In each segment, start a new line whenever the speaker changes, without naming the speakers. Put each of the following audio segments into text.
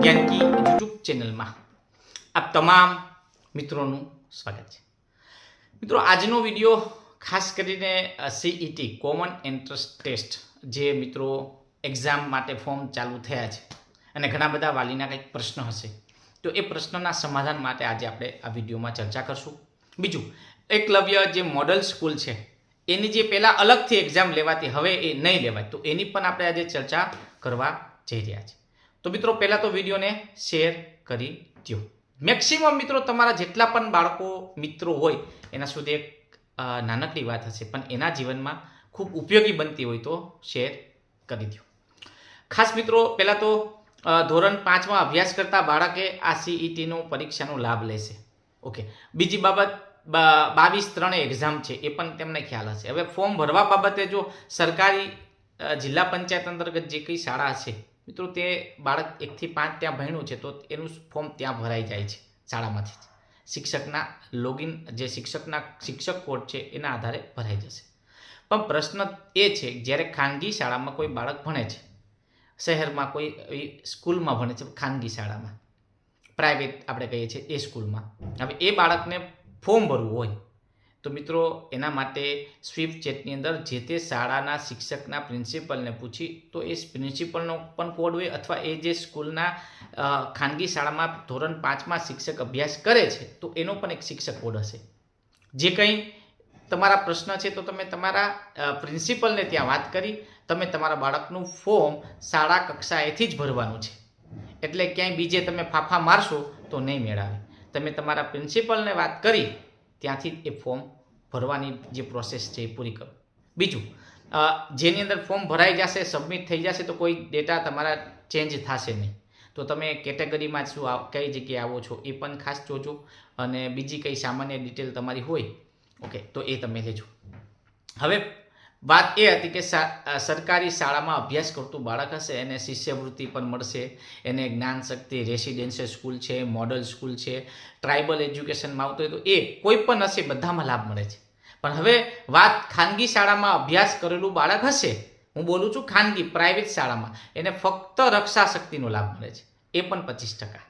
Gyanki YouTube ચેનલમાં આપ તમામ મિત્રોનું સ્વાગત છે. મિત્રો, આજનો વીડિયો ખાસ કરીને સીઈટી કોમન એન્ટ્રન્સ ટેસ્ટ જે મિત્રો એક્ઝામ માટે ફોર્મ ચાલુ થયા છે અને ઘણા બધા વાલીના કંઈક પ્રશ્ન હશે, તો એ પ્રશ્નના સમાધાન માટે આજે આપણે આ વિડીયોમાં ચર્ચા કરશું. બીજું, એકલવ્ય જે મોડલ સ્કૂલ છે, એની જે પહેલાં અલગથી એક્ઝામ લેવાતી, હવે એ નહીં લેવાય, તો એની પણ આપણે આજે ચર્ચા કરવા જઈ રહ્યા છીએ. તો મિત્રો, પહેલાં તો વિડીયોને શેર કરી દો મેક્સિમમ મિત્રો, તમારા જેટલા પણ બાળકો મિત્રો હોય, એના સુધી એક નાનકડી વાત હશે, પણ એના જીવનમાં ખૂબ ઉપયોગી બનતી હોય તો શેર કરી દો ખાસ મિત્રો, પહેલાં તો ધોરણ પાંચમાં અભ્યાસ કરતા બાળકે આ સીઈટીનો પરીક્ષાનો લાભ લેશે. ઓકે. બીજી બાબત બાવીસ ત્રણે એક્ઝામ છે, એ પણ તેમને ખ્યાલ હશે. હવે ફોર્મ ભરવા બાબતે જો સરકારી જિલ્લા પંચાયત અંતર્ગત જે કંઈ શાળા છે મિત્રો, તે બાળક એકથી પાંચ ત્યાં ભણ્યું છે, તો એનું ફોર્મ ત્યાં ભરાઈ જાય છે, શાળામાંથી શિક્ષકના લોગિન જે શિક્ષકના શિક્ષક કોડ છે, એના આધારે ભરાઈ જશે. પણ પ્રશ્ન એ છે, જ્યારે ખાનગી શાળામાં કોઈ બાળક ભણે છે, શહેરમાં કોઈ સ્કૂલમાં ભણે છે, ખાનગી શાળામાં પ્રાઇવેટ આપણે કહીએ છીએ એ સ્કૂલમાં, હવે એ બાળકને ફોર્મ ભરવું હોય તો મિત્રો, એના માટે સ્વીપ ચેટની અંદર જે તે શાળાના શિક્ષકના પ્રિન્સિપલને પૂછી, તો એ પ્રિન્સિપલનો પણ કોડ હોય અથવા એ જે સ્કૂલના ખાનગી શાળામાં ધોરણ પાંચમાં શિક્ષક અભ્યાસ કરે છે, તો એનો પણ એક શિક્ષક કોડ હશે. જે કંઈ તમારા પ્રશ્ન છે, તો તમે તમારા પ્રિન્સિપલને ત્યાં વાત કરી, તમે તમારા બાળકનું ફોર્મ શાળા કક્ષાએથી જ ભરવાનું છે. એટલે ક્યાંય બીજે તમે ફાફા મારશો, તો નહીં મેળાવે. તમે તમારા પ્રિન્સિપલને વાત કરી ત્યાંથી એ ફોર્મ ભરવાની જે પ્રોસેસ છે એ પૂરી કરો. બીજું જેની અંદર ફોર્મ ભરાઈ જશે સબમિટ થઈ જશે, તો કોઈ ડેટા તમારા ચેન્જ થશે નહીં. તો તમે કેટેગરીમાં શું કઈ જગ્યાએ આવો છો એ પણ ખાસ જોજો અને બીજી કઈ સામાન્ય ડિટેલ તમારી હોય ઓકે તો એ તમે લેજો. હવે વાત એ હતી કે સરકારી શાળામાં અભ્યાસ કરતું બાળક હશે, એને શિષ્યવૃત્તિ પણ મળશે, એને જ્ઞાન શક્તિ રેસિડેન્શિયલ સ્કૂલ છે, મોડલ સ્કૂલ છે, ટ્રાઇબલ એજ્યુકેશનમાં આવતો હોય તો એ કોઈ પણ હશે, બધામાં લાભ મળે છે. પણ હવે વાત ખાનગી શાળામાં અભ્યાસ કરેલું બાળક હશે, હું બોલું છું ખાનગી, પ્રાઇવેટ શાળામાં, એને ફક્ત રક્ષા શક્તિનો લાભ મળે છે, એ પણ પચીસ ટકા.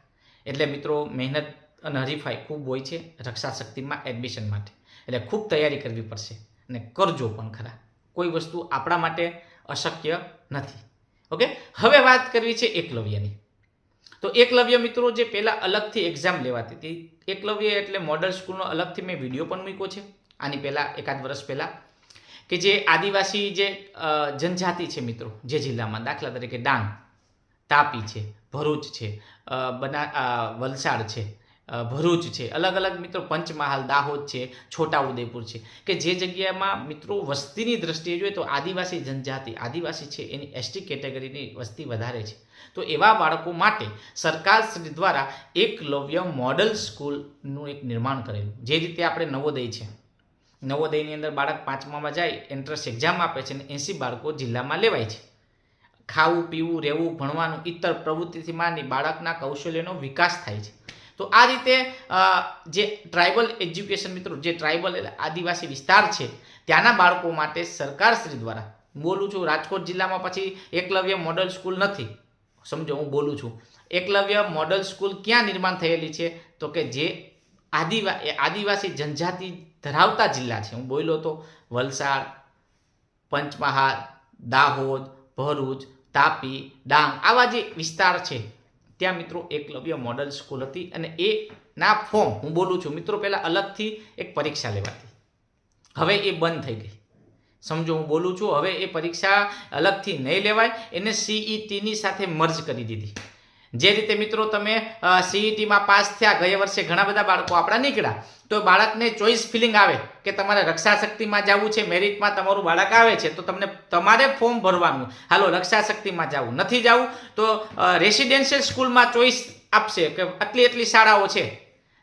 એટલે મિત્રો, મહેનત અને હરીફાઈ ખૂબ હોય છે રક્ષા શક્તિમાં એડમિશન માટે. એટલે ખૂબ તૈયારી કરવી પડશે અને કરજો પણ ખરા. કોઈ વસ્તુ આપણા માટે અશક્ય નથી. ઓકે હવે વાત કરવી છે એકલવ્યની. તો એકલવ્ય મિત્રો જે પહેલાં અલગથી એક્ઝામ લેવાતી હતી, એકલવ્ય એટલે મોડલ સ્કૂલનો અલગથી મેં વીડિયો પણ મૂક્યો છે. આની પહેલાં, એકાદ વર્ષ પહેલાં. કે જે આદિવાસી જે જનજાતિ છે મિત્રો, જે જિલ્લામાં, દાખલા તરીકે ડાંગ, તાપી છે, ભરૂચ છે બના વલસાડ છે ભરૂચ છે. અલગ અલગ મિત્રો પંચમહાલ, દાહોદ છે, છોટાઉદેપુર છે. કે જે જગ્યામાં મિત્રો વસ્તીની દ્રષ્ટિએ જોઈએ તો આદિવાસી જનજાતિ, આદિવાસી છે એની એસટી કેટેગરીની વસ્તી વધારે છે. તો એવા બાળકો માટે સરકાર શ્રી દ્વારા એકલવ્ય મોડલ સ્કૂલનું એક નિર્માણ કરેલું. જે રીતે આપણે નવોદય છે. નવોદયની અંદર બાળક પાંચમામાં જાય એન્ટ્રન્સ એક્ઝામ આપે છે અને એંસી બાળકો જિલ્લામાં લેવાય છે. ખાવું, પીવું, રહેવું, ભણવાનું ઇતર પ્રવૃત્તિથી માંડી બાળકના કૌશલ્યનો વિકાસ થાય છે. તો આ રીતે જે ટ્રાઇબલ એજ્યુકેશન મિત્રો, જે ટ્રાઇબલ આદિવાસી વિસ્તાર છે, ત્યાંના બાળકો માટે સરકારશ્રી દ્વારા બોલું છું, રાજકોટ જિલ્લામાં પછી એકલવ્ય મોડલ સ્કૂલ નથી. સમજો, હું બોલું છું. એકલવ્ય મોડલ સ્કૂલ ક્યાં નિર્માણ થયેલી છે? તો કે જે આદિવા આદિવાસી જનજાતિ ધરાવતા જિલ્લા છે. હું બોલ્યો તો વલસાડ, પંચમહાલ, દાહોદ, ભરૂચ, તાપી, ડાંગ, આવા જે વિસ્તાર છે ત્યાં મિત્રો એકલવ્ય મોડલ સ્કૂલ હતી અને એના ફોર્મ હું બોલું છું, મિત્રો પહેલાં અલગથી એક પરીક્ષા લેવાતી. હવે એ બંધ થઈ ગઈ. સમજો, હું બોલું છું, હવે એ પરીક્ષા અલગથી નહીં લેવાય, એને સીઈટીની સાથે મર્જ કરી દીધી. જે રીતે મિત્રો તમે સીઈટીમાં પાસ થયા, ગયા વર્ષે ઘણા બધા બાળકો આપણા નીકળ્યા, તો બાળકને ચોઈસ ફિલિંગ આવે કે તમારે રક્ષા શક્તિમાં જવું છે મેરિટમાં તમારું બાળક આવે છે, તો તમને તમારે ફોર્મ ભરવાનું. હાલો રક્ષા શક્તિમાં જવું. નથી જવું, તો રેસિડેન્શિયલ સ્કૂલમાં ચોઈસ આપશે કે આટલી એટલી શાળાઓ છે.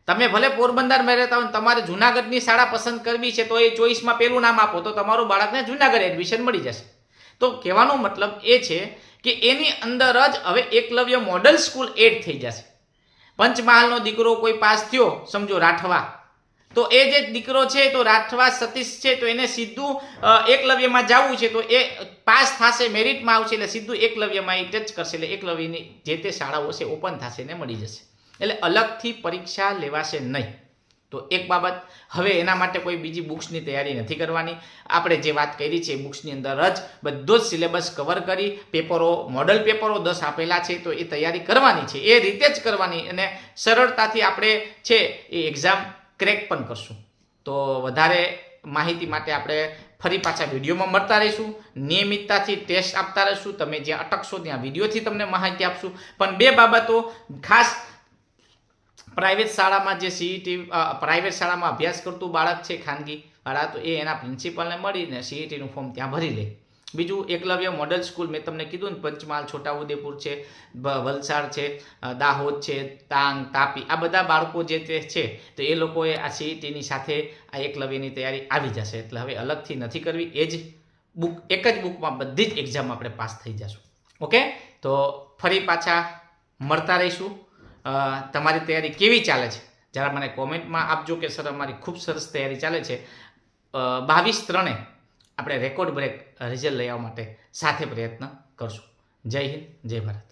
તમે ભલે પોરબંદરમાં રહેતા હોય, તમારે જુનાગઢની શાળા પસંદ કરવી છે, તો એ ચોઈસમાં પેલું નામ આપો, તો તમારું બાળકને જુનાગઢ એડમિશન મળી જશે. તો કહેવાનો મતલબ એ છે કે એની અંદર જ હવે એકલવ્ય મોડલ સ્કૂલ એડ થઈ જશે. પંચમહાલનો દીકરો કોઈ પાસ થયો, સમજો રાઠવા. તો એ જે દીકરો છે, તો રાઠવા સતીશ છે, તો એને સીધું એકલવ્યમાં જવું છે, તો એ પાસ થશે મેરિટમાં આવશે, એટલે સીધું એકલવ્યમાં એ ટચ કરશે, એટલે એકલવ્યની જે તે શાળાઓ છે ઓપન થશે ને મળી જશે. એટલે અલગથી પરીક્ષા લેવાશે નહીં. તો એક બાબત, હવે એના માટે કોઈ બીજી બુક્સની તૈયારી નથી કરવાની. આપણે જે વાત કરી છે એ બુક્સની અંદર જ બધો જ સિલેબસ કવર કરી, પેપરો, મોડલ પેપરો દસ આપેલા છે, તો એ તૈયારી કરવાની છે. એ રીતે જ કરવાની અને સરળતાથી આપણે છે એ એક્ઝામ ક્રેક પણ કરશું. તો વધારે માહિતી માટે આપણે ફરી પાછા વિડીયોમાં મળતા રહીશું. નિયમિતતાથી ટેસ્ટ આપતા રહીશું. તમે જ્યાં અટકશો ત્યાં વિડીયોથી તમને માહિતી આપશું. પણ બે બાબતો ખાસ પ્રાઇવેટ શાળામાં જે સીઈટી પ્રાઇવેટ શાળામાં અભ્યાસ કરતું બાળક છે ખાનગી, વાળા, તો એ એના પ્રિન્સિપાલને મળીને સીઈટીનું ફોર્મ ત્યાં ભરી લે. બીજું એકલવ્ય મોડલ સ્કૂલ મેં તમને કીધું ને, પંચમહાલ, છોટાઉદેપુર છે વલસાડ છે દાહોદ છે, તાંગ, તાપી, આ બધા બાળકો જે તે છે, તો એ લોકોએ આ સીઈટીની સાથે આ એકલવ્યની તૈયારી આવી જશે. એટલે હવે અલગથી નથી કરવી, એ જ બુક એક જ બુકમાં બધી જ એક્ઝામ આપણે પાસ થઈ જશું. ઓકે તો ફરી પાછા મળતા રહીશું. તમારી તૈયારી કેવી ચાલે છે? જરા મને કોમેન્ટમાં આપજો કે સર, અમારી ખૂબ સરસ તૈયારી ચાલે છે. બાવીસ ત્રણે આપણે રેકોર્ડ બ્રેક રિઝલ્ટ લઈ આવવા માટે સાથે પ્રયત્ન કરશું. જય હિન્દ, જય ભારત.